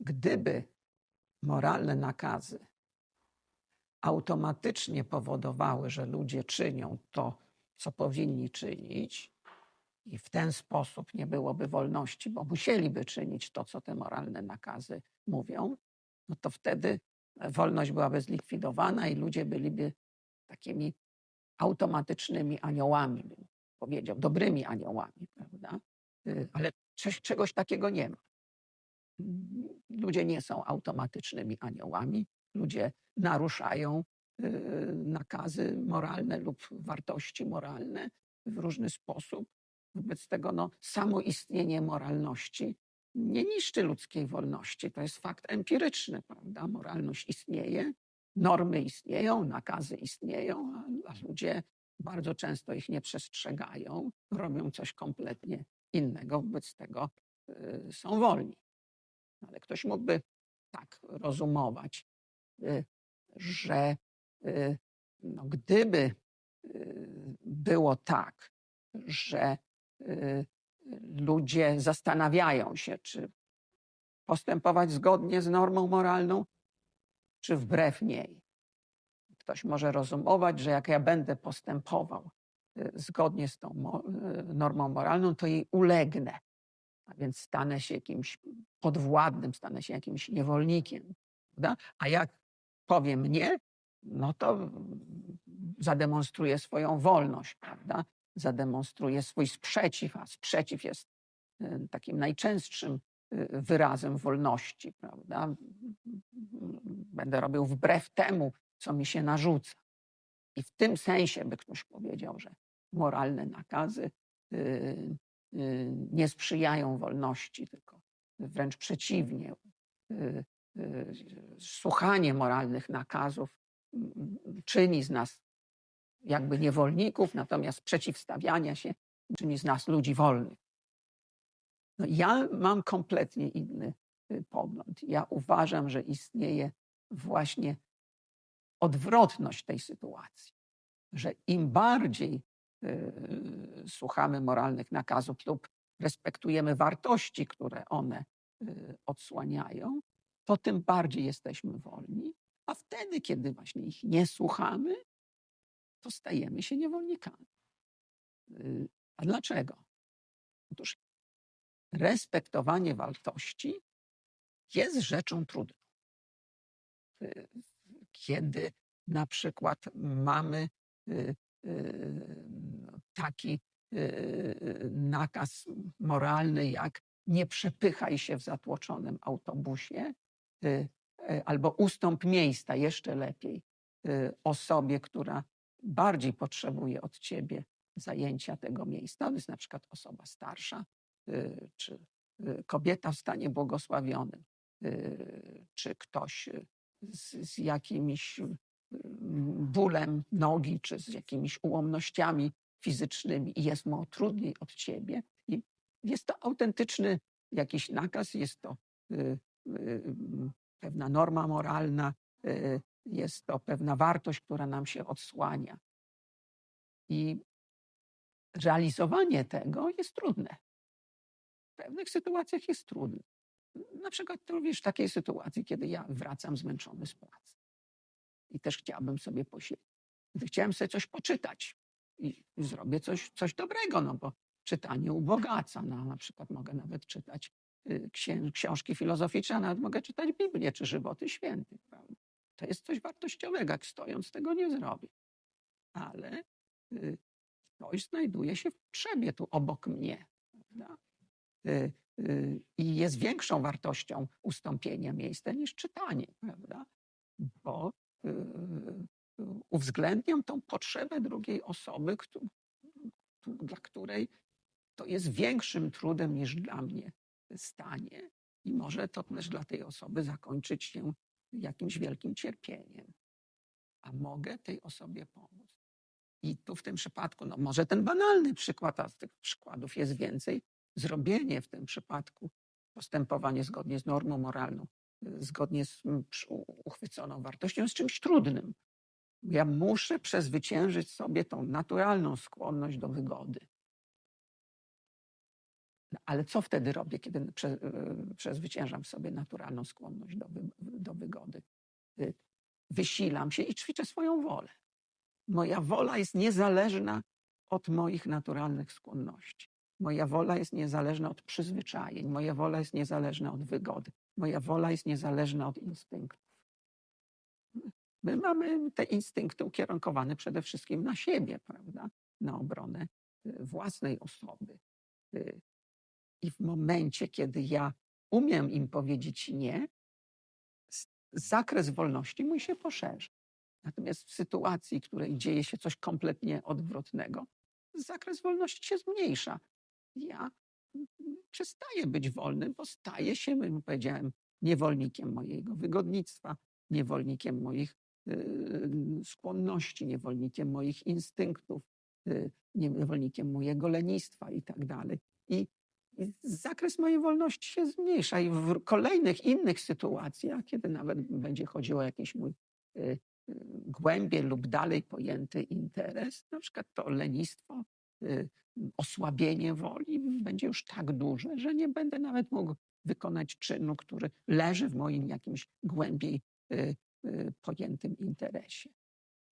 gdyby moralne nakazy automatycznie powodowały, że ludzie czynią to, co powinni czynić, i w ten sposób nie byłoby wolności, bo musieliby czynić to, co te moralne nakazy mówią, no to wtedy wolność byłaby zlikwidowana i ludzie byliby takimi automatycznymi aniołami, bym powiedział, dobrymi aniołami, prawda? Y, Ale czegoś takiego nie ma. Ludzie nie są automatycznymi aniołami, ludzie naruszają y, nakazy moralne lub wartości moralne w różny sposób. Wobec tego no, samo istnienie moralności nie niszczy ludzkiej wolności. To jest fakt empiryczny, prawda? Moralność istnieje, normy istnieją, nakazy istnieją, a, a ludzie bardzo często ich nie przestrzegają, robią coś kompletnie innego, wobec tego y, są wolni. Ale ktoś mógłby tak rozumować, y, że y, no, gdyby y, było tak, że ludzie zastanawiają się, czy postępować zgodnie z normą moralną, czy wbrew niej. Ktoś może rozumować, że jak ja będę postępował zgodnie z tą normą moralną, to jej ulegnę. A więc stanę się jakimś podwładnym, stanę się jakimś niewolnikiem. Prawda? A jak powiem nie, no to zademonstruję swoją wolność, prawda? Zademonstruję swój sprzeciw, a sprzeciw jest y, takim najczęstszym y, wyrazem wolności, prawda? Będę robił wbrew temu, co mi się narzuca. I w tym sensie by ktoś powiedział, że moralne nakazy y, nie sprzyjają wolności, tylko wręcz przeciwnie. Y, y, Słuchanie moralnych nakazów mm, czyni z nas jakby niewolników, natomiast przeciwstawiania się czyni z nas ludzi wolnych. No ja mam kompletnie inny y, pogląd. Ja uważam, że istnieje właśnie odwrotność tej sytuacji, że im bardziej y, słuchamy moralnych nakazów lub respektujemy wartości, które one y, odsłaniają, to tym bardziej jesteśmy wolni, a wtedy, kiedy właśnie ich nie słuchamy, to stajemy się niewolnikami. Y, A dlaczego? Otóż respektowanie wartości jest rzeczą trudną. Y, Kiedy na przykład mamy y, y, taki y, nakaz moralny, jak nie przepychaj się w zatłoczonym autobusie, y, y, albo ustąp miejsca, jeszcze lepiej, y, osobie, która bardziej potrzebuje od ciebie zajęcia tego miejsca. To jest na przykład osoba starsza, y, czy y, kobieta w stanie błogosławionym, y, czy ktoś y, z, z jakimś y, bólem nogi, czy z jakimiś ułomnościami fizycznymi i jest mu trudniej od ciebie. I jest to autentyczny jakiś nakaz, jest to y, y, pewna norma moralna, y, jest to pewna wartość, która nam się odsłania. I realizowanie tego jest trudne. W pewnych sytuacjach jest trudne. Na przykład również w takiej sytuacji, kiedy ja wracam zmęczony z pracy i też chciałbym sobie posiedzieć. Chciałem sobie coś poczytać i zrobię coś, coś dobrego, no bo czytanie ubogaca. No, na przykład mogę nawet czytać y, książki filozoficzne, nawet mogę czytać Biblię czy żywoty świętych. Prawda? To jest coś wartościowego, jak stojąc tego nie zrobię. Ale y, ktoś znajduje się w potrzebie tu obok mnie. Y, I jest większą wartością ustąpienia miejsca niż czytanie, prawda? Bo uwzględniam tą potrzebę drugiej osoby, dla której to jest większym trudem niż dla mnie stanie. I może to też dla tej osoby zakończyć się jakimś wielkim cierpieniem. A mogę tej osobie pomóc. I tu w tym przypadku, no może ten banalny przykład, a z tych przykładów jest więcej, zrobienie w tym przypadku, postępowanie zgodnie z normą moralną, zgodnie z uchwyconą wartością jest czymś trudnym. Ja muszę przezwyciężyć sobie tą naturalną skłonność do wygody. No, ale co wtedy robię, kiedy prze, y, przezwyciężam sobie naturalną skłonność do, do wygody? Y, Wysilam się i ćwiczę swoją wolę. Moja wola jest niezależna od moich naturalnych skłonności. Moja wola jest niezależna od przyzwyczajeń. Moja wola jest niezależna od wygody. Moja wola jest niezależna od instynktów. My mamy te instynkty ukierunkowane przede wszystkim na siebie, prawda? Na obronę y, własnej osoby. Y, I w momencie, kiedy ja umiem im powiedzieć nie, zakres wolności mój się poszerza. Natomiast w sytuacji, w której dzieje się coś kompletnie odwrotnego, zakres wolności się zmniejsza. Ja mm, przestaję być wolny, bo staję się, jak powiedziałem, niewolnikiem mojego wygodnictwa, niewolnikiem moich y, skłonności, niewolnikiem moich instynktów, y, niewolnikiem mojego lenistwa i tak dalej. I zakres mojej wolności się zmniejsza i w kolejnych innych sytuacjach, kiedy nawet będzie chodziło o jakiś mój y, głębiej lub dalej pojęty interes, na przykład to lenistwo, osłabienie woli będzie już tak duże, że nie będę nawet mógł wykonać czynu, który leży w moim jakimś głębiej y, y, pojętym interesie.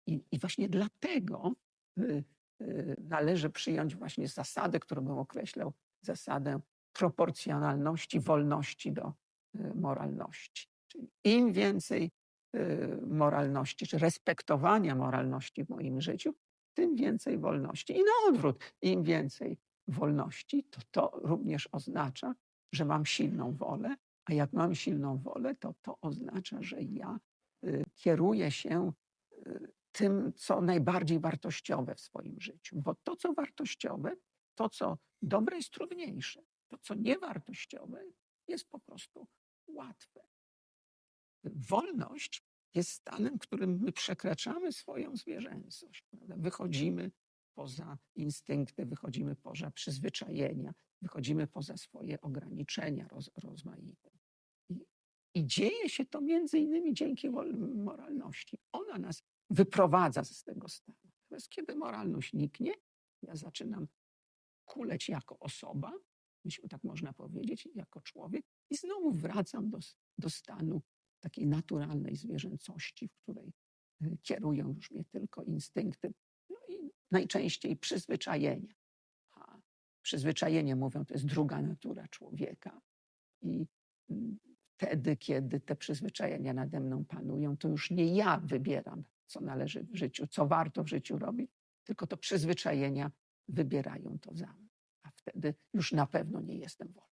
I, I właśnie dlatego y, y, należy przyjąć właśnie zasadę, którą bym określał zasadę proporcjonalności, wolności do y, moralności. Czyli im więcej y, moralności, czy respektowania moralności w moim życiu, tym więcej wolności. I na odwrót, im więcej wolności, to to również oznacza, że mam silną wolę, a jak mam silną wolę, to to oznacza, że ja y, kieruję się y, tym, co najbardziej wartościowe w swoim życiu. Bo to, co wartościowe, to, co dobre, jest trudniejsze. To, co niewartościowe, jest po prostu łatwe. Wolność jest stanem, w którym my przekraczamy swoją zwierzęcość. Prawda? Wychodzimy poza instynkty, wychodzimy poza przyzwyczajenia, wychodzimy poza swoje ograniczenia roz, rozmaite. I, I dzieje się to między innymi dzięki moralności. Ona nas wyprowadza z tego stanu. Natomiast kiedy moralność niknie, ja zaczynam kuleć jako osoba, jeśli tak można powiedzieć, jako człowiek, i znowu wracam do, do stanu takiej naturalnej zwierzęcości, w której y, kierują już mnie tylko instynkty, no i najczęściej przyzwyczajenia. A przyzwyczajenie, mówią, to jest druga natura człowieka. I mm, wtedy, kiedy te przyzwyczajenia nade mną panują, to już nie ja wybieram, co należy w życiu, co warto w życiu robić, tylko to przyzwyczajenia wybierają to za mnie. A wtedy już na pewno nie jestem wolny.